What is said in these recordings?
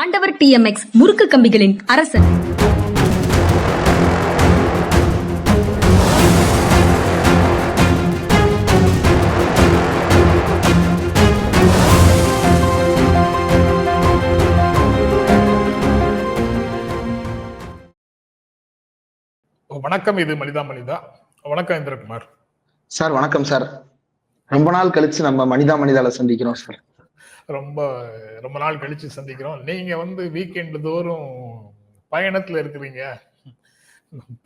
ஆண்டவர் டிஎம்எக்ஸ் முறுக்கு கம்பிகளின் அரசன். வணக்கம் இது மனிதா மனிதா. வணக்கம் இந்திரகுமார். சார் வணக்கம் சார். ரொம்ப நாள் கழிச்சு நம்ம மனிதா மனிதால சந்திக்கிறோம் சார். ரொம்ப ரொம்ப நாள் கழிச்சு சந்திக்கிறோம். நீங்க வந்து வீக்கெண்ட் தோறும் பயணத்துல இருக்கிறீங்க.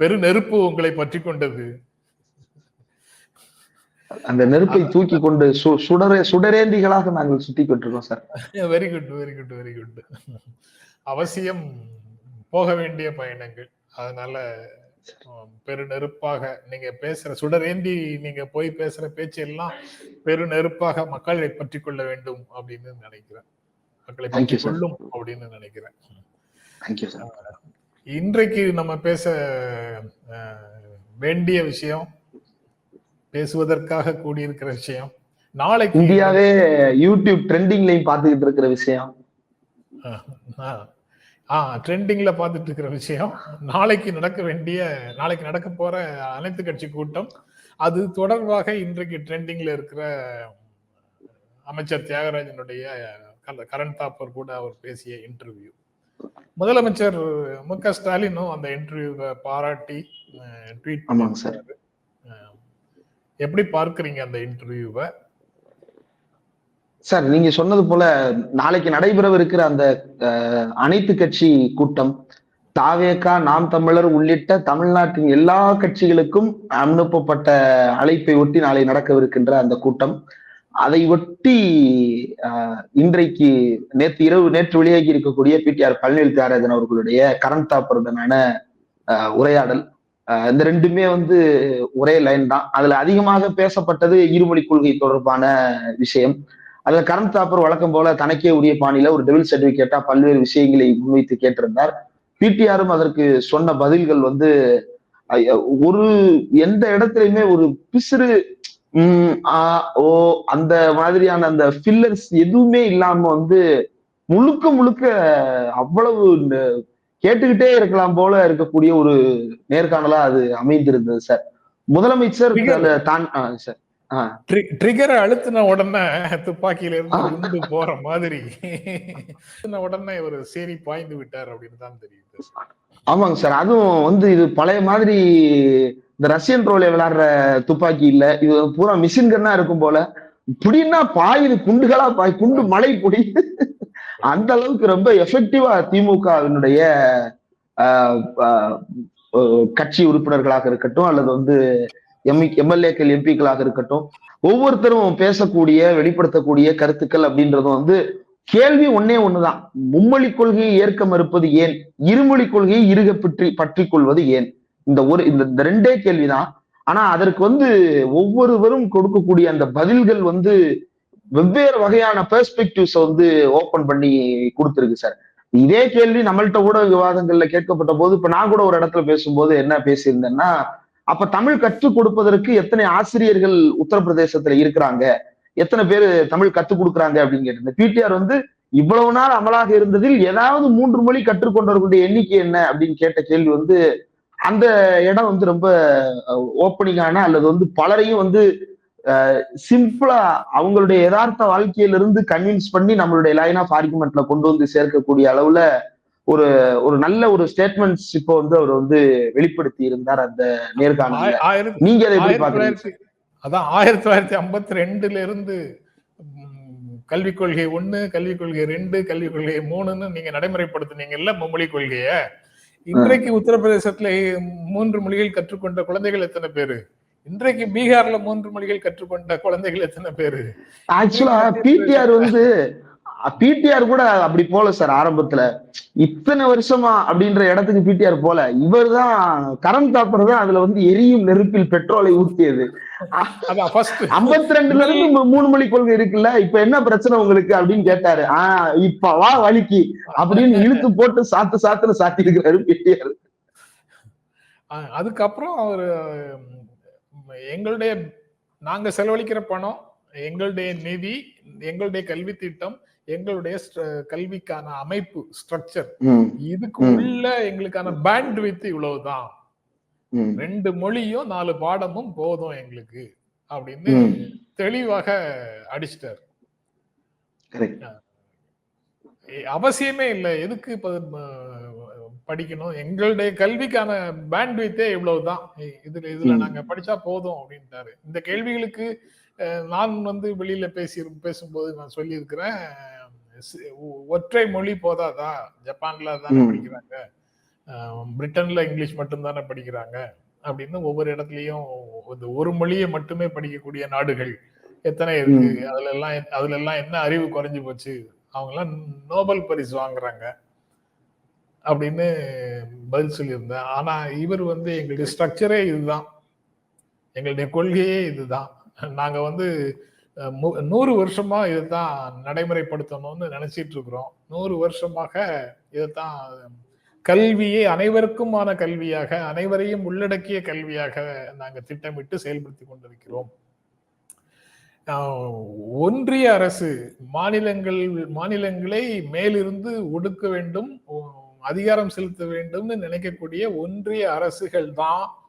பெரு நெருப்பு உங்களை பற்றி கொண்டது. அந்த நெருப்பை தூக்கி கொண்டு சுடரே சுடரேந்திகளாக நாங்கள் சுத்தி கொண்டிருக்கோம் sir. Very good very good very good அவசியம் போக வேண்டிய பயணங்கள். அதனால ஆம், பெரு நெருப்பாக நீங்க பேசுற சுடரேந்தி நீங்க போய் பேசுற பேச்சு எல்லாம் பெரு நெருப்பாக மக்களை பற்றி கொள்ள வேண்டும் அப்படின்னு நினைக்கிறேன். மக்களை பற்றி. கொள்ளும் அப்படின்னு நினைக்கிறேன். இன்றைக்கு நம்ம பேச வேண்டிய விஷயம் பேசுவதற்காக கூடியிருக்கிற விஷயம் நாளைக்கு இந்தியாவே யூடியூப் ட்ரெண்டிங்லையும் பார்த்துக்கிட்டு இருக்கிற விஷயம். ஆ ட்ரெண்டிங்ல பார்த்துட்டு இருக்கிற விஷயம். நாளைக்கு நடக்க வேண்டிய நாளைக்கு நடக்க போற அனைத்து கட்சி கூட்டம். அது தொடர்பாக இன்றைக்கு ட்ரெண்டிங்ல இருக்கிற அமைச்சர் தியாகராஜனுடைய கரண் தாப்பர் கூட அவர் பேசிய இன்டர்வியூ முதலமைச்சர் மு க ஸ்டாலினும் அந்த இன்டர்வியூவை பாராட்டி ட்வீட் சார். எப்படி பார்க்கறீங்க அந்த இன்டர்வியூவை சார் நீங்க சொன்னது போல நாளைக்கு நடைபெறவிருக்கிற அந்த அனைத்து கட்சி கூட்டம் தாவேக்கா நாம் தமிழர் உள்ளிட்ட தமிழ்நாட்டின் எல்லா கட்சிகளுக்கும் அனுப்பப்பட்ட அழைப்பை ஒட்டி நாளை நடக்கவிருக்கின்ற அந்த கூட்டம். அதை ஒட்டி அஹ், இன்றைக்கு நேற்று இரவு நேற்று வெளியாகி இருக்கக்கூடிய பிடிஆர் பழனிவேல் தியாகராஜன் அவர்களுடைய கரண் தாப்பருடனான அஹ், உரையாடல். இந்த ரெண்டுமே வந்து ஒரே லைன் தான். அதுல அதிகமாக பேசப்பட்டது இருமொழி கொள்கை தொடர்பான விஷயம். அதுல கரண் தாப்பர் வழக்கம் போல தனக்கே உரிய பாணியில ஒரு டெவில் சர்டிபிகேட்டா பல்வேறு விஷயங்களை முன்வைத்து கேட்டிருந்தார். பிடிஆரும் அதற்கு சொன்ன பதில்கள் வந்து ஒரு எந்த இடத்துலயுமே ஒரு பிசிறு உம் ஆ ஓ அந்த மாதிரியான அந்த ஃபில்லர்ஸ் எதுவுமே இல்லாம வந்து முழுக்க முழுக்க அவ்வளவு கேட்டுக்கிட்டே இருக்கலாம் போல இருக்கக்கூடிய ஒரு நேர்காணலா அது அமைந்திருந்தது சார். முதலமைச்சர் தான் சார். ட்ரிகரை அழுத்தின உடனே துப்பாக்கியில இருந்து குண்டு போற மாதிரி. உடனே ஒரு சேரி பாய்ந்து விட்டார் அப்படின்னு தான் தெரியுது ஆமாங்க சார். அதுவும் வந்து இது பழைய மாதிரி இந்த ரஷ்யன் ரோல விளையாடுற துப்பாக்கி இல்ல. இது பூரா மிஷின் கன்னா இருக்கும் போல. புடின்னா பாயுது குண்டுகளா பாய் குண்டு மழை பொடி. அந்த அளவுக்கு ரொம்ப எஃபெக்டிவா திமுகவினுடைய கட்சி உறுப்பினர்களாக இருக்கட்டும் அல்லது வந்து எம் எம்எல்ஏக்கள் எம்பிக்களாக இருக்கட்டும் ஒவ்வொருத்தரும் பேசக்கூடிய வெளிப்படுத்தக்கூடிய கருத்துக்கள் அப்படின்றது வந்து கேள்வி ஒன்னே ஒண்ணுதான். மும்மொழி கொள்கையை ஏற்க மறுப்பது ஏன்? இருமொழி கொள்கையை இருக பற்றி பற்றி கொள்வது ஏன்? இந்த ஒரு இந்த இந்த ரெண்டே கேள்விதான். ஆனா அதற்கு வந்து ஒவ்வொருவரும் கொடுக்கக்கூடிய அந்த பதில்கள் வந்து வெவ்வேறு வகையான பெர்ஸ்பெக்டிவ்ஸ் வந்து ஓபன் பண்ணி கொடுத்துருக்கு சார் இதே கேள்வி நம்மள்ட்ட கூட விவாதங்கள்ல கேட்கப்பட்ட போது இப்ப நான் கூட ஒரு இடத்துல பேசும்போது என்ன பேசியிருந்தேன்னா அப்ப தமிழ் கற்றுக் கொடுப்பதற்கு எத்தனை ஆசிரியர்கள் உத்தரப்பிரதேசத்துல இருக்கிறாங்க? எத்தனை பேர் தமிழ் கற்றுக் கொடுக்குறாங்க அப்படின்னு கேட்டிருந்தேன். பிடிஆர் வந்து இவ்வளவு நாள் அமலாக இருந்ததில் ஏதாவது மூன்று மொழி கற்றுக்கொண்டவர்களுடைய எண்ணிக்கை என்ன அப்படின்னு கேட்ட கேள்வி வந்து அந்த இடம் வந்து ரொம்ப ஓப்பனிங்கான அல்லது வந்து பலரையும் வந்து சிம்பிளா அவங்களுடைய யதார்த்த வாழ்க்கையில இருந்து கன்வின்ஸ் பண்ணி நம்மளுடைய லைன் ஆஃப் ஆர்குமெண்ட்ல கொண்டு வந்து சேர்க்கக்கூடிய அளவுல ஒரு ஒரு நல்ல ஒரு ஸ்டேட்மெண்ட்ஸ் இப்போ வந்து அவர் வந்து வெளிப்படுத்தி இருந்தார் அந்த நேர்காணல நீங்க அதை எப்படி ஆயிரத்தி பாக்குறீங்க தொள்ளாயிரத்தி அதான் ஆயிரத்தி தொள்ளாயிரத்தி ஐம்பத்தி ரெண்டுல இருந்து கல்விக் கொள்கை ஒண்ணு கல்விக் கொள்கை ரெண்டு கல்விக் கொள்கை மூணுன்னு நீங்க நடைமுறைப்படுத்துனீங்கல்ல மும்மொழி கொள்கைய. இன்றைக்கு உத்தரப்பிரதேசத்துல மூன்று மொழிகள் கற்றுக்கொண்ட குழந்தைகள் எத்தனை பேரு? இன்றைக்கு பீகார்ல மூன்று மொழிகள் கற்றுக்கொண்ட குழந்தைகள் எத்தனை பேரு? ஆக்சுவலா பிடிஆர் வந்து பிடிஆர் கூட அப்படி போல சார் ஆரம்பத்துல. இத்தனை வருஷமா அப்படின்ற இடத்துக்கு பிடிஆர் போல. இவர் தான் கரம் தாப்பர் தான் அதுல வந்து எரியும் நெருப்பில் பெட்ரோலை ஊற்றியது ஐம்பத்தி ரெண்டுல இருந்து மூணு மொழி கொள்கை இருக்குல்ல இப்ப என்ன பிரச்சனை உங்களுக்கு அப்படின்னு கேட்டாரு. ஆஹ் இப்ப வா வலிக்கு அப்படின்னு இழுத்து போட்டு சாத்து சாத்துன்னு சாத்தி இருக்கிறாரு பிடிஆர் அதுக்கப்புறம் அவர் எங்களுடைய நாங்க செலவழிக்கிற பணம் எங்களுடைய நிதி எங்களுடைய கல்வி திட்டம் எங்களுடைய கல்விக்கான அமைப்பு ஸ்ட்ரக்சர் இதுக்கு. உள்ள எங்களுக்கான பேண்ட் வித் இவ்வளவுதான் ரெண்டு மொழியும் நாலு பாடமும் போதும் எங்களுக்கு அப்படின்னு. தெளிவாக அடிச்சிட்டார். அவசியமே இல்லை. எதுக்கு படிக்கணும்? எங்களுடைய கல்விக்கான பேண்ட்வித்தே இவ்வளவுதான். இ- இதுல இதுல. நாங்க படிச்சா போதும் அப்படின்ட்டாரு. இந்த கேள்விகளுக்கு நான் வந்து வெளியில பேசி பேசும்போது நான் சொல்லியிருக்கிறேன் ஒற்றை மொழி போதாதா? ஜப்பான்ல தானே. படிக்கிறாங்க. பிரிட்டன்ல இங்கிலீஷ் மட்டும் தானே படிக்கிறாங்க. அப்படின்னு ஒவ்வொரு இடத்துலயும் இந்த ஒரு மொழியை மட்டுமே படிக்கக்கூடிய நாடுகள் எத்தனை இருக்கு? அதுல எல்லாம் அதுல எல்லாம் என்ன அறிவு குறைஞ்சு போச்சு? அவங்க எல்லாம் நோபல் பரிசு வாங்குறாங்க. அப்படின்னு பதில் சொல்லியிருந்தேன். ஆனா இவர் வந்து எங்களுடைய ஸ்ட்ரக்சரே இதுதான். எங்களுடைய கொள்கையே இதுதான். நாங்கள் வந்து மு- நூறு வருஷமா இதுதான் நடைமுறைப்படுத்தணும்னு நினைச்சிட்டு இருக்கிறோம். நூறு வருஷமாக இதுதான் கல்வியே அனைவருக்குமான கல்வியாக அனைவரையும் உள்ளடக்கிய கல்வியாக நாங்கள் திட்டமிட்டு செயல்படுத்தி கொண்டிருக்கிறோம். ஒன்றிய அரசு மாநிலங்கள் மாநிலங்களை மேலிருந்து ஒடுக்க வேண்டும் அதிகாரம் செலுத்த வேண்டும்னு நினைக்கக்கூடிய ஒன்றிய அரசுகள் தான்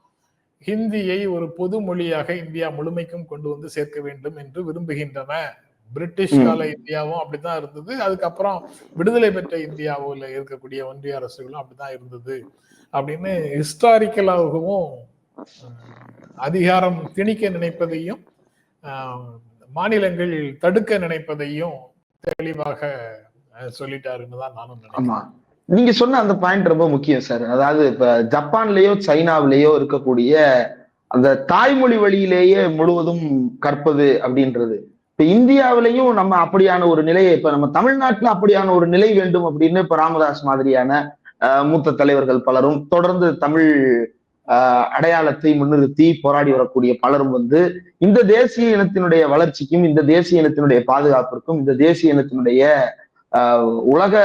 ஹிந்தியை ஒரு பொது மொழியாக இந்தியா முழுமைக்கும் கொண்டு வந்து சேர்க்க வேண்டும் என்று விரும்புகின்றன. பிரிட்டிஷ். கால இந்தியாவும் அப்படித்தான் இருந்தது. அதுக்கப்புறம் விடுதலை பெற்ற இந்தியாவில் இருக்கக்கூடிய ஒன்றிய அரசுகளும் அப்படித்தான் இருந்தது அப்படின்னு ஹிஸ்டாரிக்கலாகவும் அதிகாரம் திணிக்க நினைப்பதையும் மாநிலங்கள் தடுக்க நினைப்பதையும் தெளிவாக சொல்லிட்டாருன்னு தான் நானும் நினைக்கிறேன். நீங்க சொன்ன அந்த பாயிண்ட் ரொம்ப முக்கியம் சார் அதாவது இப்ப ஜப்பான்லயோ சைனாவிலேயோ இருக்கக்கூடிய அந்த தாய்மொழி வழியிலேயே முழுவதும் கற்பது அப்படின்றது. இப்ப இந்தியாவிலையும் நம்ம அப்படியான ஒரு நிலையை இப்ப நம்ம தமிழ்நாட்டுல அப்படியான ஒரு நிலை வேண்டும் அப்படின்னு இப்ப ராமதாஸ் மாதிரியான ஆஹ், மூத்த தலைவர்கள் பலரும் தொடர்ந்து தமிழ் ஆஹ், அடையாளத்தை முன்னிறுத்தி போராடி வரக்கூடிய பலரும் வந்து இந்த தேசிய இனத்தினுடைய வளர்ச்சிக்கும் இந்த தேசிய இனத்தினுடைய பாதுகாப்பிற்கும் இந்த தேசிய இனத்தினுடைய ஆஹ், உலக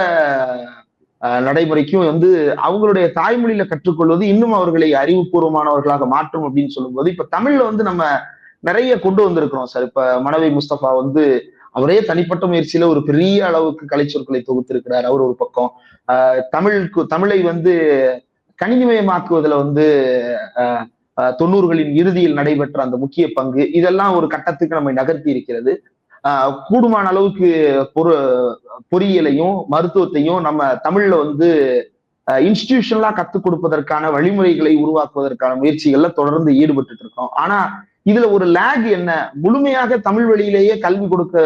நடைமுறைக்கும் வந்து அவங்களுடைய தாய்மொழியில கற்றுக்கொள்வது இன்னும் அவர்களை அறிவுபூர்வமானவர்களாக மாற்றும் அப்படின்னு சொல்லும்போது இப்ப தமிழ்ல வந்து நம்ம நிறைய கொண்டு வந்திருக்கிறோம் சார். இப்ப மனவை முஸ்தபா வந்து அவரே தனிப்பட்ட முயற்சியில ஒரு பெரிய அளவுக்கு கலைச்சொற்களை தொகுத்திருக்கிறார். அவர் ஒரு பக்கம். ஆஹ் தமிழுக்கு தமிழை வந்து கணினிமயமாக்குவதுல வந்து ஆஹ் தொண்ணூறுகளின் இறுதியில் நடைபெற்ற அந்த முக்கிய பங்கு இதெல்லாம் ஒரு கட்டத்துக்கு நம்மை நகர்த்தி இருக்கிறது. கூடுமான அளவுக்கு பொரு பொறியியலையும் மருத்துவத்தையும் நம்ம தமிழ்ல வந்து இன்ஸ்டிடியூஷன்லாம் கத்துக் கொடுப்பதற்கான வழிமுறைகளை உருவாக்குவதற்கான முயற்சிகள்ல தொடர்ந்து ஈடுபட்டு இருக்கோம். ஆனா இதுல ஒரு லேக் என்ன? முழுமையாக தமிழ் வழியிலேயே கல்வி கொடுக்க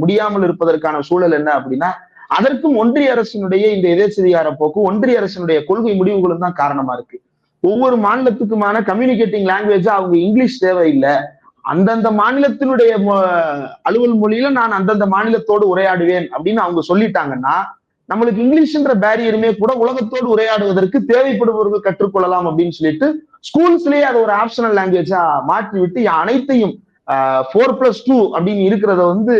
முடியாமல் இருப்பதற்கான சூழல் என்ன அப்படின்னா அதற்கும் ஒன்றிய அரசினுடைய இந்த எதேச்சதிகார போக்கு ஒன்றிய அரசினுடைய கொள்கை முடிவுகளும் தான் காரணமா இருக்கு. ஒவ்வொரு மாநிலத்துக்குமான கம்யூனிகேட்டிங் லாங்குவேஜா அவங்க இங்கிலீஷ் தேவையில்லை. அந்தந்த மாநிலத்தினுடைய அலுவல் மொழியில நான் அந்தந்த மாநிலத்தோடு உரையாடுவேன் அப்படின்னு அவங்க சொல்லிட்டாங்கன்னா நம்மளுக்கு இங்கிலீஷ்ன்ற பேரியருமே கூட உலகத்தோடு உரையாடுவதற்கு தேவைப்படுபவர்கள் கற்றுக்கொள்ளலாம் அப்படின்னு சொல்லிட்டு ஸ்கூல்ஸ்லயே அதை ஒரு ஆப்ஷனல் லாங்குவேஜா மாற்றி விட்டு அனைத்தையும் ஃபோர் பிளஸ் டூ அப்படின்னு இருக்கிறத வந்து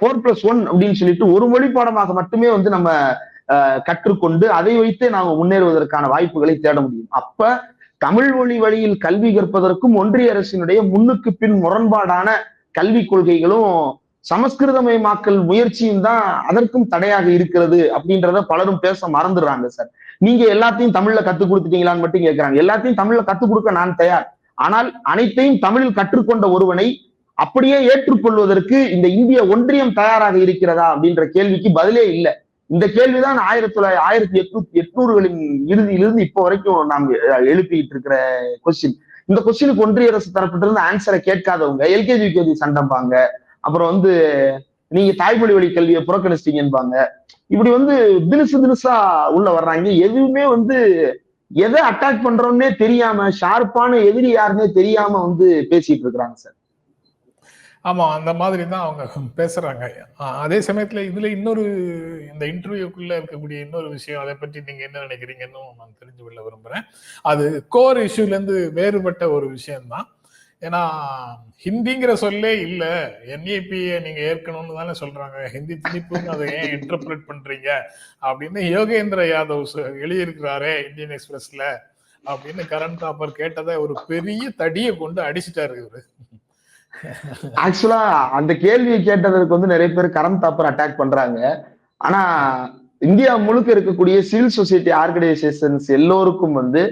ஃபோர் பிளஸ் ஒன் அப்படின்னு சொல்லிட்டு ஒரு மொழி பாடமாக மட்டுமே வந்து நம்ம கற்றுக்கொண்டு அதை வைத்தே நாம முன்னேறுவதற்கான வாய்ப்புகளை தேட முடியும். அப்ப தமிழ் மொழி வழியில் கல்வி கற்பதற்கும் ஒன்றிய அரசினுடைய முன்னுக்கு பின் முரண்பாடான கல்விக் கொள்கைகளும் சமஸ்கிருதமயமாக்கல் முயற்சியும் தான் அதற்கும் தடையாக இருக்கிறது அப்படின்றத பலரும் பேச மறந்துடுறாங்க சார். நீங்க எல்லாத்தையும் தமிழ்ல கத்துக் கொடுத்துட்டீங்களான்னு மட்டும் கேட்கறாங்க எல்லாத்தையும் தமிழ்ல கத்துக் கொடுக்க நான் தயார். ஆனால் அனைத்தையும் தமிழில் கற்றுக்கொண்ட ஒருவனை அப்படியே ஏற்றுக்கொள்வதற்கு இந்த இந்திய ஒன்றியம் தயாராக இருக்கிறதா அப்படின்ற கேள்விக்கு பதிலே இல்லை. இந்த கேள்விதான் ஆயிரத்தி தொள்ளாயிரத்தி ஆயிரத்தி எட்நூத்தி எட்நூறுகளின் இறுதியிலிருந்து இப்போ வரைக்கும் நாம் எழுப்பிக்கிட்டு எழுப்பிட்டு இருக்கிற கொஸ்டின் இந்த கொஸ்டினுக்கு ஒன்றிய அரசு தரப்பிட்டிருந்து ஆன்சரை கேட்காதவங்க எல்கேஜி யூகேஜி சண்டைப்பாங்க அப்புறம் வந்து நீங்க தாய்மொழி வழி கல்வியை புறக்கணிச்சிட்டீங்கன்பாங்க. இப்படி வந்து தினுசு தினுசா உள்ள வர்றாங்க. எதுவுமே வந்து எதை அட்டாக் பண்றோம்னே தெரியாம ஷார்ப்பான எதிரி யாருன்னே தெரியாம வந்து பேசிட்டு இருக்கிறாங்க சார் ஆமாம் அந்த மாதிரி தான் அவங்க பேசுகிறாங்க அதே சமயத்தில் இதில் இன்னொரு இந்த இன்டர்வியூக்குள்ளே இருக்கக்கூடிய இன்னொரு விஷயம் அதை பற்றி நீங்கள் என்ன நினைக்கிறீங்கன்னு நான் தெரிஞ்சு கொள்ள விரும்புகிறேன் அது கோர் இஷ்யூலேருந்து வேறுபட்ட ஒரு விஷயம்தான். ஏன்னா ஹிந்திங்கிற சொல்லே இல்லை. என்ஏபியை நீங்கள் ஏற்கணும்னு தானே சொல்கிறாங்க ஹிந்தி திணிப்புன்னு அதை ஏன் இன்டர்பிரட் பண்ணுறீங்க அப்படின்னு யோகேந்திர யாதவ் எழுதியிருக்கிறாரே இந்தியன் எக்ஸ்பிரஸில் அப்படின்னு கரண் தாப்பர் கேட்டதை ஒரு பெரிய தடியை கொண்டு அடிச்சிட்டாரு இவர். ஆக்சுவலா அந்த கேள்வியை கேட்டதற்கு வந்து நிறைய பேர் கரம் தாப்பர் அட்டாக் பண்றாங்க. ஆனா இந்தியா முழுக்க இருக்கக்கூடிய சிவில் சொசைட்டி ஆர்கனைசேஷன்ஸ் எல்லோருக்கும் வந்து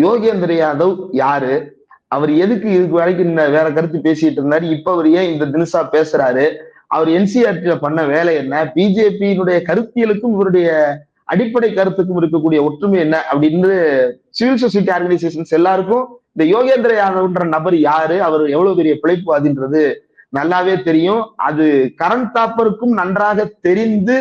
யோகேந்திர யாதவ் யாரு? அவர் எதுக்கு இதுக்கு வரைக்கும் இந்த வேற கருத்து பேசிட்டு இருந்தாரு? இப்ப அவர் ஏன் இந்த தினசா பேசுறாரு? அவர் என்சிஆர்டியில பண்ண வேலை என்ன? பிஜேபியினுடைய கருத்தியலுக்கும் இவருடைய அடிப்படை கருத்துக்கும் இருக்கக்கூடிய ஒற்றுமை என்ன? அப்படின்னு சிவில் சொசைட்டி ஆர்கனைசேஷன்ஸ் எல்லாருக்கும் இந்த யோகேந்திர யாதவ்ன்ற நபர் யாரு? அவர் எவ்வளவு பெரிய பிழைப்புவாதின்றது நல்லாவே தெரியும். அது கரண் தாப்பருக்கும் நன்றாக தெரிந்து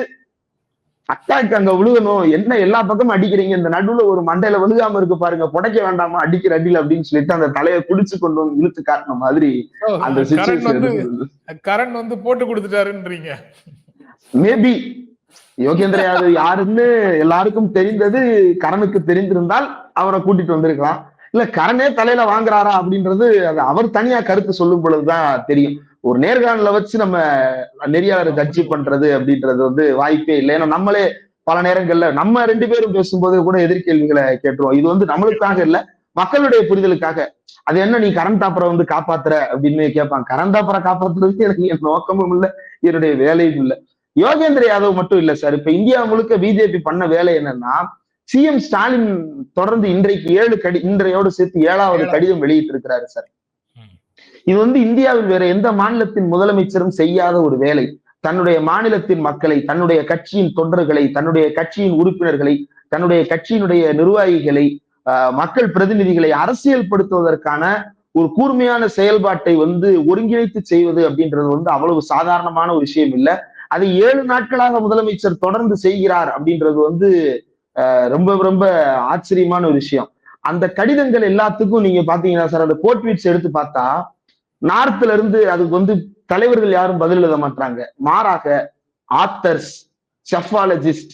அட்டாக் அங்க விழுகணும். என்ன எல்லா பக்கமும் அடிக்கிறீங்க? இந்த நடுவுல ஒரு மண்டையில விழுகாம இருக்கு பாருங்க. புடைக்க வேண்டாமா? அடிக்கிற அடியில் அப்படின்னு சொல்லிட்டு அந்த தலையை குடிச்சு கொண்டு வந்து இழுத்து காட்டின மாதிரி அந்த கரண் வந்து போட்டு கொடுத்துட்டாருன்றீங்க. மேபி யோகேந்திர யாதவ் யாருன்னு எல்லாருக்கும் தெரிந்தது. கரனுக்கு தெரிந்திருந்தால் அவரை கூட்டிட்டு வந்திருக்கலாம். இல்ல கரணே தலையில வாங்குறாரா அப்படின்றது அது அவர் தனியா கருத்து சொல்லும் பொழுதுதான் தெரியும். ஒரு நேர்காணல வச்சு நம்ம நெறியாளர் கட்சி பண்றது அப்படின்றது வந்து வாய்ப்பே இல்லை. ஏன்னா நம்மளே பல நேரங்கள்ல நம்ம ரெண்டு பேரும் பேசும்போது கூட எதிர்கேள்விகளை கேட்டுருவோம். இது வந்து நம்மளுக்காக இல்ல மக்களுடைய புரிதலுக்காக. அது என்ன நீ கரண் தாப்பரை வந்து காப்பாத்துற அப்படின்னு கேட்பாங்க கரண் தாப்பரை காப்பாத்துறதுக்கு எனக்கு என் நோக்கமும் இல்லை என்னுடைய வேலையும் இல்லை. யோகேந்திர யாதவ் மட்டும் இல்ல சார். இப்ப இந்தியா முழுக்க பிஜேபி பண்ண வேலை என்னன்னா சிஎம் ஸ்டாலின் தொடர்ந்து இன்றைக்கு ஏழு கடி இன்றையோடு சேர்த்து ஏழாவது கடிதம் வெளியிட்டு இருக்கிறாரு சார். இது வந்து இந்தியாவில் வேற எந்த மாநிலத்தின் முதலமைச்சரும் செய்யாத ஒரு வேலை. தன்னுடைய மாநிலத்தின் மக்களை தன்னுடைய கட்சியின் தொண்டர்களை தன்னுடைய கட்சியின் உறுப்பினர்களை தன்னுடைய கட்சியினுடைய நிர்வாகிகளை ஆஹ், மக்கள் பிரதிநிதிகளை அரசியல்படுத்துவதற்கான ஒரு கூர்மையான செயல்பாட்டை வந்து ஒருங்கிணைத்து செய்வது அப்படின்றது வந்து அவ்வளவு சாதாரணமான ஒரு விஷயம் இல்ல. அதை ஏழு நாட்களாக முதலமைச்சர் தொடர்ந்து செய்கிறார் அப்படின்றது வந்து ரொம்ப ரொம்ப ஆச்சரியமான ஒரு விஷயம். அந்த கடிதங்கள் எல்லாத்துக்கும் நீங்க பாத்தீங்கன்னா சார் அந்த கோட்வீட்ஸ் எடுத்து பார்த்தா நார்த்ல இருந்து அதுக்கு வந்து தலைவர்கள் யாரும் பதில் எழுத மாட்டாங்க மாறாக ஆத்தர்ஸ் செஃபாலஜிஸ்ட்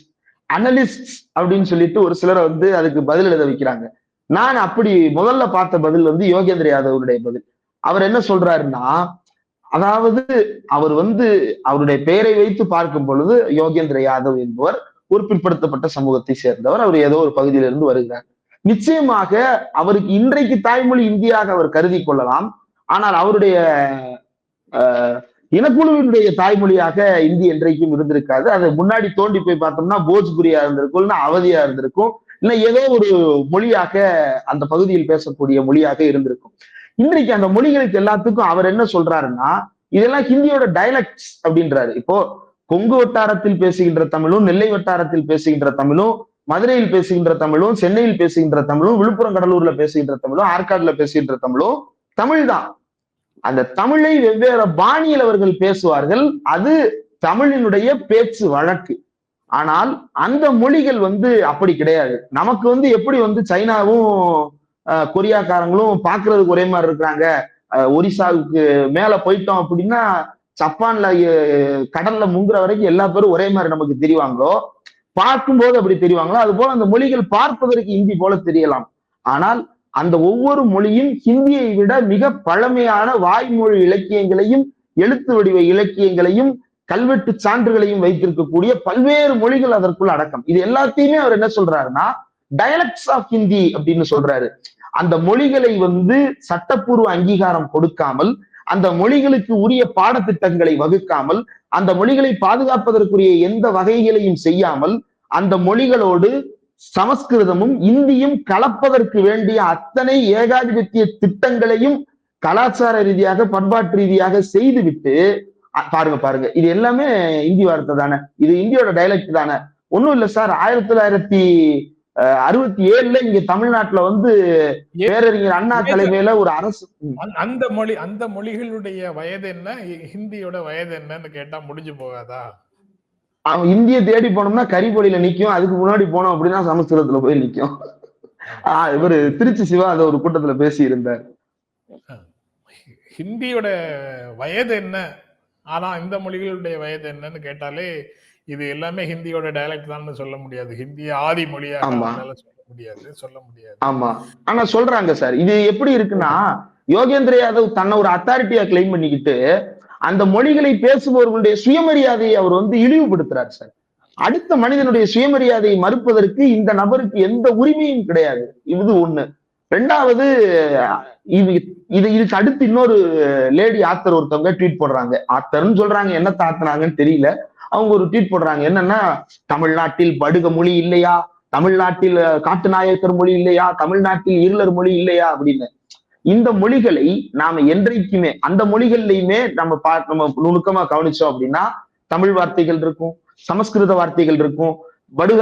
அனலிஸ்ட் அப்படின்னு சொல்லிட்டு ஒரு சிலரை வந்து அதுக்கு பதில் எழுத வைக்கிறாங்க. நான் அப்படி முதல்ல பார்த்த பதில் வந்து யோகேந்திர யாதவருடைய பதில். அவர் என்ன சொல்றாருன்னா அதாவது அவர் வந்து அவருடைய பெயரை வைத்து பார்க்கும் பொழுது யோகேந்திர யாதவ் என்பவர் ஒரு பிற்படுத்தப்பட்ட சமூகத்தை சேர்ந்தவர். அவர் ஏதோ ஒரு பகுதியிலிருந்து வருகிறார். நிச்சயமாக அவருக்கு இன்றைக்கு தாய்மொழி இந்தியாக அவர் கருதி கொள்ளலாம். ஆனால் அவருடைய இனக்குழுவினுடைய தாய்மொழியாக இந்தி என்றைக்கும் இருந்திருக்காது. அதை முன்னாடி தோண்டி போய் பார்த்தோம்னா போஜ்புரியா இருந்திருக்கும் இல்லைன்னா அவதியா இருந்திருக்கும் இல்ல ஏதோ ஒரு மொழியாக அந்த பகுதியில் பேசக்கூடிய மொழியாக இருந்திருக்கும். இன்றைக்கு அந்த மொழிகளுக்கு எல்லாத்துக்கும் அவர் என்ன சொல்றாருன்னா இதெல்லாம் ஹிந்தியோட டைலக்ட்ஸ் அப்படின்றாரு. இப்போ கொங்கு வட்டாரத்தில் பேசுகின்ற தமிழும் நெல்லை வட்டாரத்தில் பேசுகின்ற தமிழும் மதுரையில் பேசுகின்ற தமிழும் சென்னையில் பேசுகின்ற தமிழும் விழுப்புரம் கடலூர்ல பேசுகின்ற தமிழும் ஆற்காடுல பேசுகின்ற தமிழும் தமிழ் தான் அந்த தமிழை வெவ்வேறு பாணியில் அவர்கள் பேசுவார்கள். அது தமிழினுடைய பேச்சு வழக்கு. ஆனால் அந்த மொழிகள் வந்து அப்படி கிடையாது. நமக்கு வந்து எப்படி வந்து சைனாவும் கொரியாக்காரங்களும் பாக்குறதுக்கு ஒரே மாதிரி இருக்கிறாங்க? அஹ், ஒரிசாவுக்கு மேல போயிட்டோம் அப்படின்னா ஜப்பான்ல கடல்ல முங்குற வரைக்கும் எல்லா பேரும் ஒரே மாதிரி நமக்கு தெரிவாங்களோ? பார்க்கும்போது அப்படி தெரிவாங்களோ? அது போல அந்த மொழிகள் பார்ப்பதற்கு இந்தி போல தெரியலாம். ஆனால் அந்த ஒவ்வொரு மொழியும் ஹிந்தியை விட மிக பழமையான வாய்மொழி இலக்கியங்களையும் எழுத்து வடிவ இலக்கியங்களையும் கல்வெட்டு சான்றுகளையும் வைத்திருக்கக்கூடிய பல்வேறு மொழிகள் அதற்குள் அடக்கம். இது எல்லாத்தையுமே அவர் என்ன சொல்றாருன்னா டயலக்ட்ஸ் ஆஃப் ஹிந்தி அப்படின்னு சொல்றாரு. அந்த மொழிகளை வந்து சட்டப்பூர்வ அங்கீகாரம் கொடுக்காமல் அந்த மொழிகளுக்கு உரிய பாடத்திட்டங்களை வகுக்காமல் அந்த மொழிகளை பாதுகாப்பதற்குரிய எந்த வகைகளையும் செய்யாமல் அந்த மொழிகளோடு சமஸ்கிருதமும் இந்தியும் கலப்பதற்கு வேண்டிய அத்தனை ஏகாதிபத்திய திட்டங்களையும் கலாச்சார ரீதியாக பண்பாட்டு ரீதியாக செய்துவிட்டு பாருங்க பாருங்க. இது எல்லாமே இந்தி வார்த்தை தானே. இது இந்தியோட டைலக்ட் தானே. ஒன்றும் இல்ல சார். ஆயிரத்தி தொள்ளாயிரத்தி அறுபத்தி ஏழுல இங்க தமிழ்நாட்டுல வந்து பேரறிஞர் அண்ணா தலைமையில ஒரு அரசு அந்த- மொழி அந்த மொழிகளுடைய வயது என்ன? ஹிந்தியோட வயது என்னன்னு கேட்டா முடிஞ்சு போகாதா? அவன் இந்திய தேடி போனோம்னா கரிபொலியில நிக்கும் அதுக்கு முன்னாடி போனோம் அப்படின்னா சமஸ்கிருதத்துல போய் நிக்கும். இவரு திருச்சி சிவா அந்த ஒரு கூட்டத்துல பேசி இருந்தார் ஹிந்தியோட வயது என்ன? ஆனா இந்த மொழிகளுடைய வயது என்னன்னு கேட்டாலே இது எல்லாமே ஹிந்தியோட டைலக்ட் தான் சொல்ல முடியாது. ஹிந்தி ஆதி மொழியாக சொல்ல முடியாது சொல்ல முடியாது. ஆமா. ஆனா சொல்றாங்க சார் இது எப்படி இருக்குன்னா யோகேந்திர யாதவ் தன்னை ஒரு அத்தாரிட்டியா கிளைம் பண்ணிக்கிட்டு அந்த மொழிகளை பேசுபவர்களுடைய சுயமரியாதையை அவர் வந்து இழிவுபடுத்துறாரு சார். அடுத்த மனிதனுடைய சுயமரியாதையை மறுப்பதற்கு இந்த நபருக்கு எந்த உரிமையும் கிடையாது. இது ஒண்ணு. ரெண்டாவது இது இது இதுக்கு அடுத்து இன்னொரு லேடி ஆத்தர் ஒருத்தவங்க ட்வீட் போடுறாங்க. ஆத்தர்னு சொல்றாங்க என்ன தாத்துனாங்கன்னு தெரியல. அவங்க ஒரு ட்வீட் போடுறாங்க. என்னன்னா தமிழ்நாட்டில் படுக மொழி இல்லையா? தமிழ்நாட்டில் காட்டுநாயக்கர் மொழி இல்லையா? தமிழ்நாட்டில் இருளர் மொழி இல்லையா? அப்படின்னு. இந்த மொழிகளை நாம என்றைக்குமே அந்த மொழிகள்லயுமே நம்ம பா நம்ம நுணுக்கமா கவனிச்சோம் அப்படின்னா தமிழ் வார்த்தைகள் இருக்கும் சமஸ்கிருத வார்த்தைகள் இருக்கும் படுக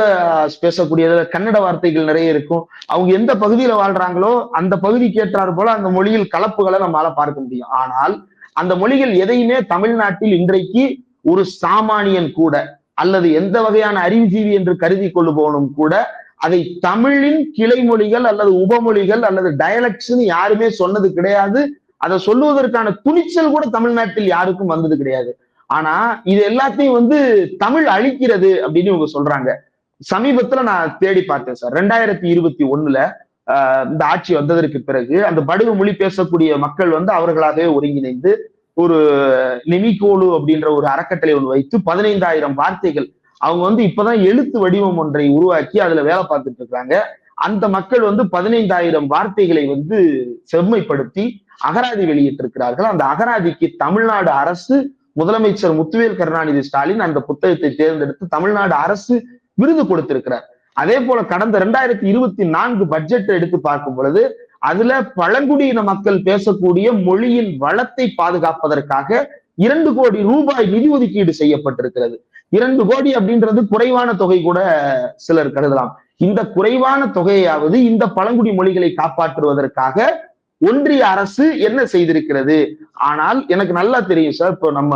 பேசக்கூடியதுல கன்னட வார்த்தைகள் நிறைய இருக்கும். அவங்க எந்த பகுதியில வாழ்றாங்களோ அந்த பகுதிக்கு ஏற்றாறு போல அந்த மொழியில் கலப்புகளை நம்மளால பார்க்க முடியும். ஆனால் அந்த மொழிகள் எதையுமே தமிழ்நாட்டில் இன்றைக்கு ஒரு சாமானியன் கூட அல்லது எந்த வகையான அறிவுஜீவி என்று கருதி கொள்ளுபவனும் கூட அதை தமிழின் கிளைமொழிகள் அல்லது உபமொழிகள் அல்லது டயலக்ட்ஸ்னு யாருமே சொன்னது கிடையாது. அதை சொல்லுவதற்கான துணிச்சல் கூட தமிழ்நாட்டில் யாருக்கும் வந்தது கிடையாது. ஆனா இது எல்லாத்தையும் வந்து தமிழ் அழிக்கிறது அப்படின்னு இவங்க சொல்றாங்க. சமீபத்துல நான் தேடி பார்த்தேன் சார். ரெண்டாயிரத்தி இருபத்தி ஒண்ணுல ஆஹ் இந்த ஆட்சி வந்ததற்கு பிறகு அந்த படுகு மொழி பேசக்கூடிய மக்கள் வந்து அவர்களாகவே ஒருங்கிணைந்து ஒரு நெமிகோலு அப்படின்ற ஒரு அறக்கட்டளை ஒன்று வைத்து பதினைந்தாயிரம் வார்த்தைகள். அவங்க வந்து இப்பதான் எழுத்து வடிவம் ஒன்றை உருவாக்கி அதுல வேலை பார்த்துட்டு இருக்காங்க. அந்த மக்கள் வந்து பதினைந்தாயிரம் வார்த்தைகளை வந்து செம்மைப்படுத்தி அகராதி வெளியிட்டிருக்கிறார்கள். அந்த அகராதிக்கு தமிழ்நாடு அரசு முதலமைச்சர் முத்துவேல் கருணாநிதி ஸ்டாலின் அந்த புத்தகத்தை தேர்ந்தெடுத்து தமிழ்நாடு அரசு விருது கொடுத்திருக்கிறார். அதே போல கடந்த ரெண்டாயிரத்தி இருபத்தி நான்கு பட்ஜெட் எடுத்து பார்க்கும் பொழுது அதுல பழங்குடியின மக்கள் பேசக்கூடிய மொழியின் வளத்தை பாதுகாப்பதற்காக இரண்டு கோடி ரூபாய் நிதி ஒதுக்கீடு செய்யப்பட்டிருக்கிறது. இரண்டு கோடி அப்படின்றது குறைவான தொகை கூட சிலர் கருதலாம். இந்த குறைவான தொகையாவது இந்த பழங்குடி மொழிகளை காப்பாற்றுவதற்காக ஒன்றிய அரசு என்ன செய்திருக்கிறது? ஆனால் எனக்கு நல்லா தெரியும் சார். இப்போ நம்ம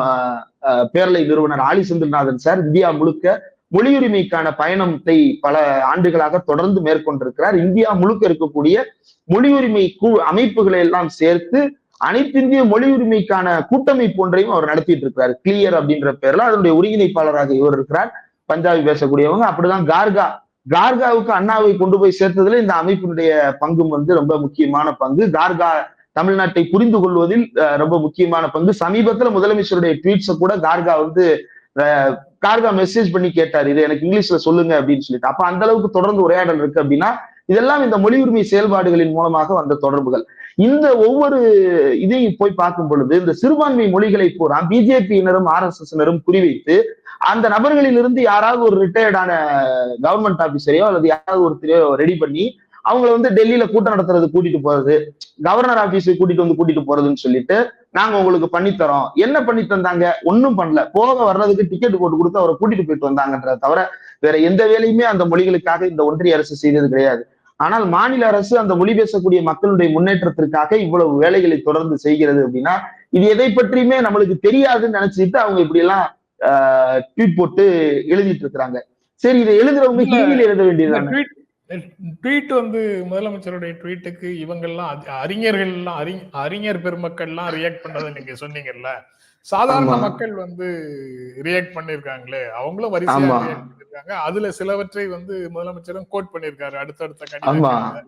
அஹ், பேரலை நிறுவனர் ஆலி செந்தில்நாதன் சார் இந்தியா முழுக்க மொழியுரிமைக்கான பயணத்தை பல ஆண்டுகளாக தொடர்ந்து மேற்கொண்டிருக்கிறார். இந்தியா முழுக்க இருக்கக்கூடிய மொழியுரிமை கூ அமைப்புகளை எல்லாம் சேர்த்து அனைத்திந்திய மொழி உரிமைக்கான கூட்டமைப்பு ஒன்றையும் அவர் நடத்திட்டு இருக்கிறார் கிளியர் அப்படின்ற பேர்ல அதனுடைய ஒருங்கிணைப்பாளராக இவர் இருக்கிறார். பஞ்சாபி பேசக்கூடியவங்க. அப்படிதான் கார்கா கார்காவுக்கு அண்ணாவை கொண்டு போய் சேர்த்ததுல இந்த அமைப்பினுடைய பங்கும் வந்து ரொம்ப முக்கியமான பங்கு. கார்கா தமிழ்நாட்டை புரிந்து கொள்வதில் அஹ், ரொம்ப முக்கியமான பங்கு. சமீபத்துல முதலமைச்சருடைய ட்வீட்ஸை கூட கார்கா வந்து அஹ், கார்கா மெசேஜ் பண்ணி கேட்டார். இது எனக்கு இங்கிலீஷ்ல சொல்லுங்க அப்படின்னு சொல்லிட்டு. அப்ப அந்த அளவுக்கு தொடர்ந்து உரையாடல் இருக்கு அப்படின்னா இதெல்லாம் இந்த மொழி உரிமை செயல்பாடுகளின் மூலமாக வந்த தொடர்புகள். இந்த ஒவ்வொரு இதையும் போய் பார்க்கும் பொழுது இந்த சிறுபான்மை மொழிகளை பூரா பிஜேபியினரும் ஆர் எஸ் எஸ்னரும் குறிவைத்து அந்த நபர்களில் இருந்து யாராவது ஒரு ரிட்டையர்டான கவர்மெண்ட் ஆபீசரையோ அல்லது யாராவது ஒருத்தரையோ ரெடி பண்ணி அவங்கள வந்து டெல்லியில கூட்டம் நடத்துறது கூட்டிட்டு போறது கவர்னர் ஆபீஸுக்கு கூட்டிட்டு வந்து கூட்டிட்டு போறதுன்னு சொல்லிட்டு நாங்க உங்களுக்கு பண்ணித்தரோம் என்ன பண்ணி தந்தாங்க? ஒண்ணும் பண்ணல. போக வர்றதுக்கு டிக்கெட் போட்டு கொடுத்து அவரை கூட்டிட்டு போயிட்டு வந்தாங்கன்றத தவிர வேற எந்த வேலையுமே அந்த மொழிகளுக்காக இந்த ஒன்றிய அரசு செய்தது கிடையாது. ஆனால் மாநில அரசு அந்த மொழி பேசக்கூடிய மக்களுடைய முன்னேற்றத்திற்காக இவ்வளவு வேலைகளை தொடர்ந்து செய்கிறது அப்படின்னா இது எதை பற்றியுமே நம்மளுக்கு தெரியாதுன்னு நினைச்சிட்டு அவங்க இப்படி எல்லாம் ட்வீட் போட்டு எழுதிட்டு இருக்கிறாங்க. சரி இதை எழுதுறவங்க ஹிந்தியில எழுத இந்த வேண்டியதுதானே ட்வீட் வந்து முதலமைச்சருடைய ட்வீட்டுக்கு இவங்கெல்லாம் அறிஞர்கள் எல்லாம் அறி- அறிஞர் பெருமக்கள் எல்லாம் ரியாக்ட் பண்ணதை நீங்க சொன்னீங்கல்ல? சாதாரண. மக்கள் வந்து ரியாக்ட் பண்ணிருக்காங்களே? அவங்களும் வரிசையா. ரியாக்ட் பண்ணிருக்காங்க. அதுல சிலவற்றை வந்து முதலமைச்சரும் கோட் பண்ணிருக்காரு. அடுத்தடுத்த கடிதங்கள்ல.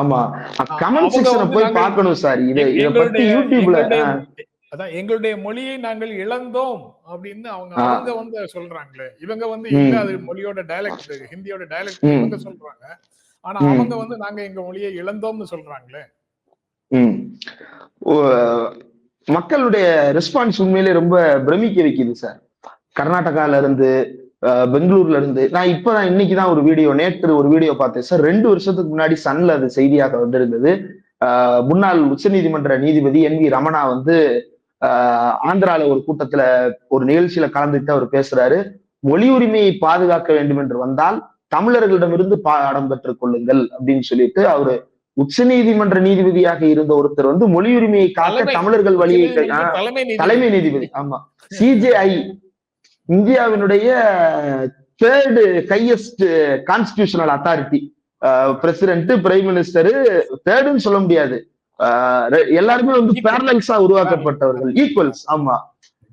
ஆமா. கமெண்ட் செக்ஷனை போய் பார்க்கணும் சார் இதை இதை பத்தி யூடியூப்ல அதான் எங்களுடைய மொழியை நாங்கள் இழந்தோம். அப்படின்னு அவங்க. அவங்க வந்து சொல்றாங்களே இவங்க வந்து. இல்ல அது மொழியோட டயலக்ட் ஹிந்தியோட டயலக்ட் ம். இவங்க சொல்றாங்க ஆனா. அவங்க வந்து நாங்க எங்க மொழியை இழந்தோம்னு சொல்றாங்களே மக்களுடைய ரெஸ்பான்ஸ் உண்மையிலே ரொம்ப பிரமிக்க வைக்குது சார் கர்நாடகால இருந்து பெங்களூர்ல இருந்து நான் இப்பதான் இன்னைக்குதான் ஒரு வீடியோ நேற்று ஒரு வீடியோ பார்த்தேன் சார் ரெண்டு வருஷத்துக்கு முன்னாடி சன்ல அது செய்தியாக வந்திருந்தது முன்னாள் உச்சநீதிமன்ற நீதிபதி என் வி ரமணா வந்து ஆந்திரால ஒரு கூட்டத்துல ஒரு நிகழ்ச்சியில கலந்துட்டு அவர் பேசுறாரு. மொழி உரிமையை பாதுகாக்க வேண்டும் என்று வந்தால் தமிழர்களிடமிருந்து பாடம் பெற்றுக் கொள்ளுங்கள் அப்படின்னு சொல்லிட்டு அவரு உச்சநீதிமன்ற நீதிபதியாக இருந்த ஒருத்தர் வந்து மொழி உரிமையை காக்க தமிழர்கள் வழியை தலைமை நீதிபதி. ஆமா. சிஜேஐ இந்தியாவினுடைய third highest constitutional authority president prime minister தேர்டுன்னு சொல்ல முடியாது. எல்லாருமே வந்து பேரலல்ஸா உருவாக்கப்பட்டவர்கள். ஈக்குவல்ஸ் ஆமா.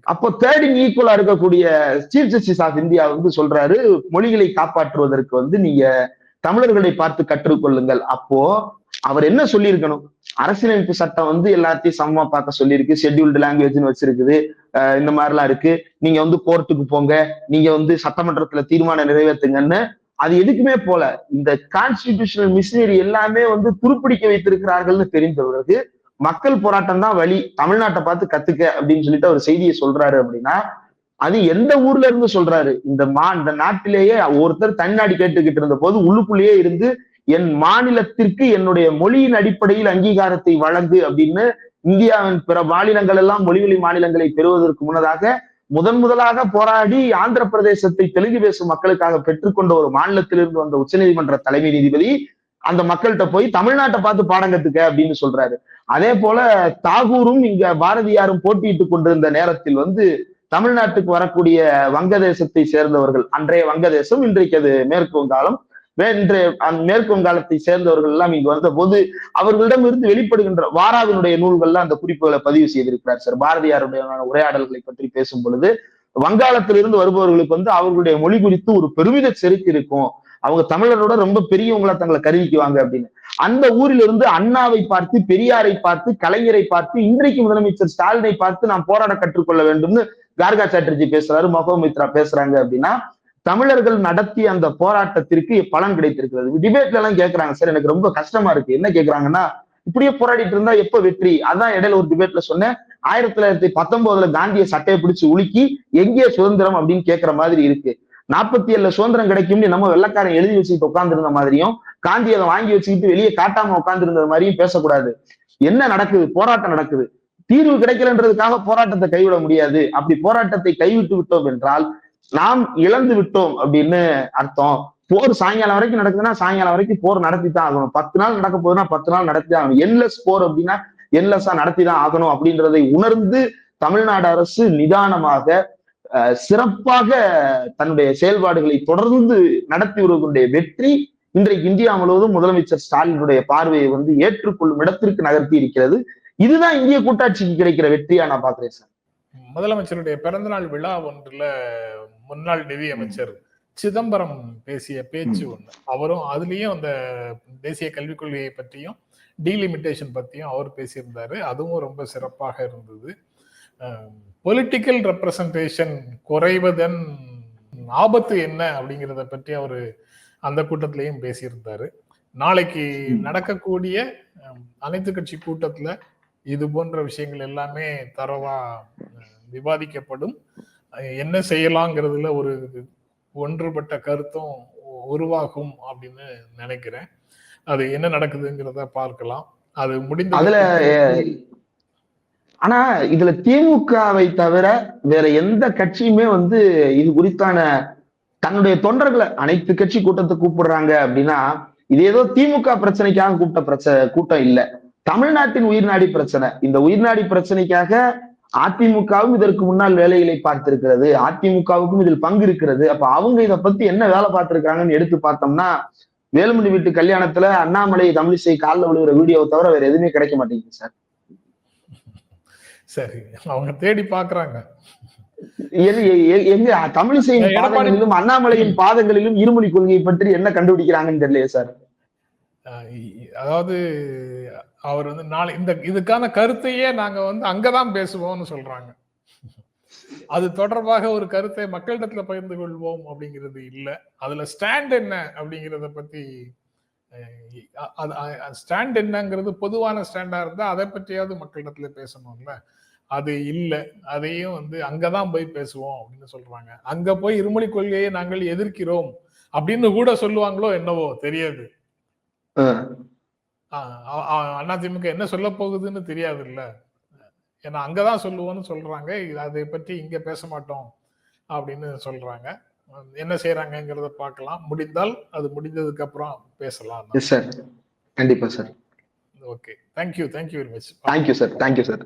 அப்போ தேர்டிங் ஈக்குவலா இருக்கக்கூடிய சீஃப் ஜஸ்டிஸ் ஆஃப் இந்தியா வந்து சொல்றாரு மொழிகளை காப்பாற்றுவதற்கு வந்து நீங்க தமிழர்களை பார்த்து கற்றுக்கொள்ளுங்கள். அப்போ அவர் என்ன சொல்லியிருக்கணும்? அரசியலமைப்பு சட்டம் வந்து எல்லாத்தையும் சமமா பார்க்க சொல்லியிருக்கு. ஷெட்யூல்டு லாங்குவேஜ்னு வச்சிருக்குது. அஹ் இந்த மாதிரிலாம் இருக்கு. நீங்க வந்து கோர்ட்டுக்கு போங்க. நீங்க வந்து சட்டமன்றத்துல தீர்மானம் நிறைவேற்றுங்கன்னு அது எதுக்குமே போல. இந்த கான்ஸ்டிடியூஷனல் மிஷினரி எல்லாமே வந்து துருப்பிடிக்க வைத்திருக்கிறார்கள்னு தெரிந்த பிறகு மக்கள் போராட்டம் தான் வழி. தமிழ்நாட்டை பார்த்து கத்துக்க அப்படின்னு சொல்லிட்டு அவர் செய்தியை சொல்றாரு அப்படின்னா அது எந்த ஊர்ல இருந்து சொல்றாரு? இந்த மா இந்த நாட்டிலேயே ஒருத்தர் தன்னாடி கேட்டுக்கிட்டு இருந்த போது உள்ளுக்குள்ளேயே இருந்து என் மாநிலத்திற்கு என்னுடைய மொழியின் அடிப்படையில் அங்கீகாரத்தை வழங்கு அப்படின்னு இந்தியாவின் பிற மாநிலங்கள் எல்லாம் மொழிவெளி மாநிலங்களை பெறுவதற்கு முன்னதாக முதன் முதலாக போராடி ஆந்திர பிரதேசத்தை தெலுங்கு பேசும் மக்களுக்காக பெற்றுக்கொண்ட ஒரு மாநிலத்திலிருந்து வந்த உச்சநீதிமன்ற தலைமை நீதிபதி அந்த மக்கள்கிட்ட போய் தமிழ்நாட்டை பார்த்து பாடம் கத்துக்க அப்படின்னு சொல்றாரு. அதே போல தாகூரும் இங்க பாரதியாரும் போட்டியிட்டு கொண்டிருந்த நேரத்தில் வந்து தமிழ்நாட்டுக்கு வரக்கூடிய வங்கதேசத்தை சேர்ந்தவர்கள் அன்றைய வங்கதேசம் இன்றைக்கு அது மேற்கு வங்காளம் வே- இன்று மேற்கு வங்காளத்தை சேர்ந்தவர்கள் எல்லாம் இங்கு வந்த போது அவர்களிடம் இருந்து வெளிப்படுகின்ற வாராவினுடைய நூல்கள்லாம் அந்த குறிப்புகளை பதிவு செய்திருக்கிறார் சார். பாரதியாருடைய உரையாடல்களை பற்றி பேசும் பொழுது வங்காளத்திலிருந்து வருபவர்களுக்கு வந்து அவர்களுடைய மொழி குறித்து ஒரு பெருமித செருக்கு இருக்கும். அவங்க தமிழரோட ரொம்ப பெரியவங்களா தங்களை கருவிக்குவாங்க அப்படின்னு. அந்த ஊரிலிருந்து அண்ணாவை பார்த்து பெரியாரை பார்த்து கலைஞரை பார்த்து இன்றைக்கு முதலமைச்சர் ஸ்டாலினை பார்த்து நாம் போராட கற்றுக்கொள்ள வேண்டும்னு கார்கா சாட்டர்ஜி பேசுறாரு மகோமித்ரா பேசுறாங்க அப்படின்னா தமிழர்கள் நடத்திய அந்த போராட்டத்திற்கு பலன் கிடைத்திருக்கிறது. டிபேட்ல எல்லாம் கேட்கறாங்க சார் எனக்கு ரொம்ப கஷ்டமா இருக்கு. என்ன கேட்கறாங்கன்னா இப்படியே போராடிட்டு இருந்தா எப்ப வெற்றி? அதான் இடையில ஒரு டிபேட்ல சொன்னேன். ஆயிரத்தி தொள்ளாயிரத்தி பத்தொன்பதுல காந்திய சட்டையை பிடிச்சு உலுக்கி எங்கே சுதந்திரம்? அப்படின்னு கேட்கிற மாதிரி இருக்கு. நாற்பத்தி ஏழுல சுதந்திரம் கிடைக்கும்னு நம்ம வெள்ளக்காரன் எழுதி வச்சுக்கிட்டு உட்காந்துருந்த மாதிரியும் காந்தி அதை வாங்கி வச்சுக்கிட்டு வெளியே காட்டாம உட்கார்ந்திருந்த மாதிரியும் பேசக்கூடாது. என்ன நடக்குது? போராட்டம் நடக்குது. தீர்வு கிடைக்கலன்றதுக்காக போராட்டத்தை கைவிட முடியாது. அப்படி போராட்டத்தை கைவிட்டு விட்டோம் என்றால் நாம் இழந்து விட்டோம் அப்படின்னு அர்த்தம். போர் சாயங்காலம் வரைக்கும் நடக்குதுன்னா சாயங்காலம் வரைக்கும் போர் நடத்தி தான் ஆகணும். பத்து நாள் நடக்க போகுதுன்னா பத்து நாள் நடத்தி தான் ஆகணும். என்லெஸ் போர் அப்படின்னா என்லெஸ்ஸா நடத்தி தான் ஆகணும் அப்படின்றதை உணர்ந்து தமிழ்நாடு அரசு நிதானமாக சிறப்பாக தன்னுடைய செயல்பாடுகளை தொடர்ந்து நடத்தி வருவதனுடைய வெற்றி இன்றைக்கு இந்தியா முழுவதும் முதலமைச்சர் ஸ்டாலினுடைய பார்வையை வந்து ஏற்றுக்கொள்ளும் இடத்திற்கு நகர்த்தி இருக்கிறது. இதுதான் இந்திய கூட்டாட்சிக்கு கிடைக்கிற வெற்றியா நான் பாக்குறேன் சார். முதலமைச்சருடைய பிறந்தநாள் விழா ஒன்றுல முன்னாள் நிதி அமைச்சர் சிதம்பரம் பேசிய பேச்சு ஒண்ணு. அவரும் அதுலயும் அந்த தேசிய கல்விக் கொள்கையை பற்றியும் டீலிமிட்டேஷன் பத்தியும் அவர் பேசியிருந்தாரு. அதுவும் ரொம்ப சிறப்பாக இருந்தது. பொலிட்டிக்கல் ரெப்ரசன்டேஷன் குறைவதன் ஆபத்து என்ன அப்படிங்கிறத பற்றி அவர் அந்த கூட்டத்திலையும் பேசியிருந்தாரு. நாளைக்கு நடக்கக்கூடிய அனைத்து கட்சி கூட்டத்துல இது போன்ற விஷயங்கள் எல்லாமே தரவா விவாதிக்கப்படும். என்ன செய்யலாங்கிறதுல ஒரு ஒன்றுபட்ட கருத்தும் உருவாகும் அப்படின்னு நினைக்கிறேன். அது என்ன நடக்குதுங்கிறத பார்க்கலாம். அது முடிந்த அதுல ஆனா இதுல திமுகவை தவிர வேற எந்த கட்சியுமே வந்து இது குறித்தான தன்னுடைய தொண்டர்களை அனைத்து கட்சி கூட்டத்தை கூப்பிடுறாங்க அப்படின்னா இது ஏதோ திமுக பிரச்சனைக்காக கூப்பிட்ட பிரச்சனை கூட்டம் இல்ல. தமிழ்நாட்டின் உயிர்நாடி பிரச்சனை. இந்த உயிர்நாடி பிரச்சனைக்காக அதிமுகவும் இதற்கு முன்னால் வேலைகளை பார்த்திருக்கிறது. அதிமுகவுக்கும் இதில் பங்கு இருக்கிறது. அப்ப அவங்க இதை பத்தி என்ன வேலை பார்த்திருக்காங்கன்னு எடுத்து பார்த்தோம்னா வேலுமணி வீட்டு கல்யாணத்துல அண்ணாமலை தமிழிசை காலில் விழுகிற வீடியோவை தவிர வேற எதுவுமே கிடைக்க மாட்டேங்குது சார். சரி அவங்க தேடி பாக்குறாங்க எங்க தமிழிசையின் பாதங்களிலும் அண்ணாமலையின் பாதங்களிலும் இருமொழி கொள்கையை பற்றி என்ன கண்டுபிடிக்கிறாங்கன்னு தெரியலையே சார். அதாவது அவர் வந்து நாளை இந்த இதுக்கான கருத்தையே நாங்க வந்து அங்கதான் பேசுவோம்னு சொல்றாங்க. அது தொடர்பாக ஒரு கருத்தை மக்களிடத்துல பகிர்ந்து கொள்வோம் அப்படிங்கிறது இல்லை. அதுல ஸ்டாண்ட் என்ன அப்படிங்கிறத பத்தி ஸ்டாண்ட் என்னங்கிறது பொதுவான ஸ்டாண்டா இருந்தா அதை பற்றியாவது மக்களிடத்துல பேசணும்ல. அது இல்லை. அதையும் வந்து அங்கதான் போய் பேசுவோம் அப்படின்னு சொல்றாங்க. அங்க போய் இருமொழி கொள்கையை நாங்கள் எதிர்க்கிறோம் அப்படின்னு கூட சொல்லுவாங்களோ என்னவோ தெரியாது. அதிமுக என்ன சொல்ல போகுதுன்னு தெரியாது இல்ல ஏன்னா அங்கதான் சொல்லுவோம்னு சொல்றாங்க. இது- அதை பற்றி இங்க பேச மாட்டோம் அப்படின்னு சொல்றாங்க. என்ன செய்யறாங்கங்கிறத பார்க்கலாம். முடிந்தால் அது முடிந்ததுக்கு அப்புறம் பேசலாம். சார் கண்டிப்பா sir okay thank you thank you very much thank you sir thank you sir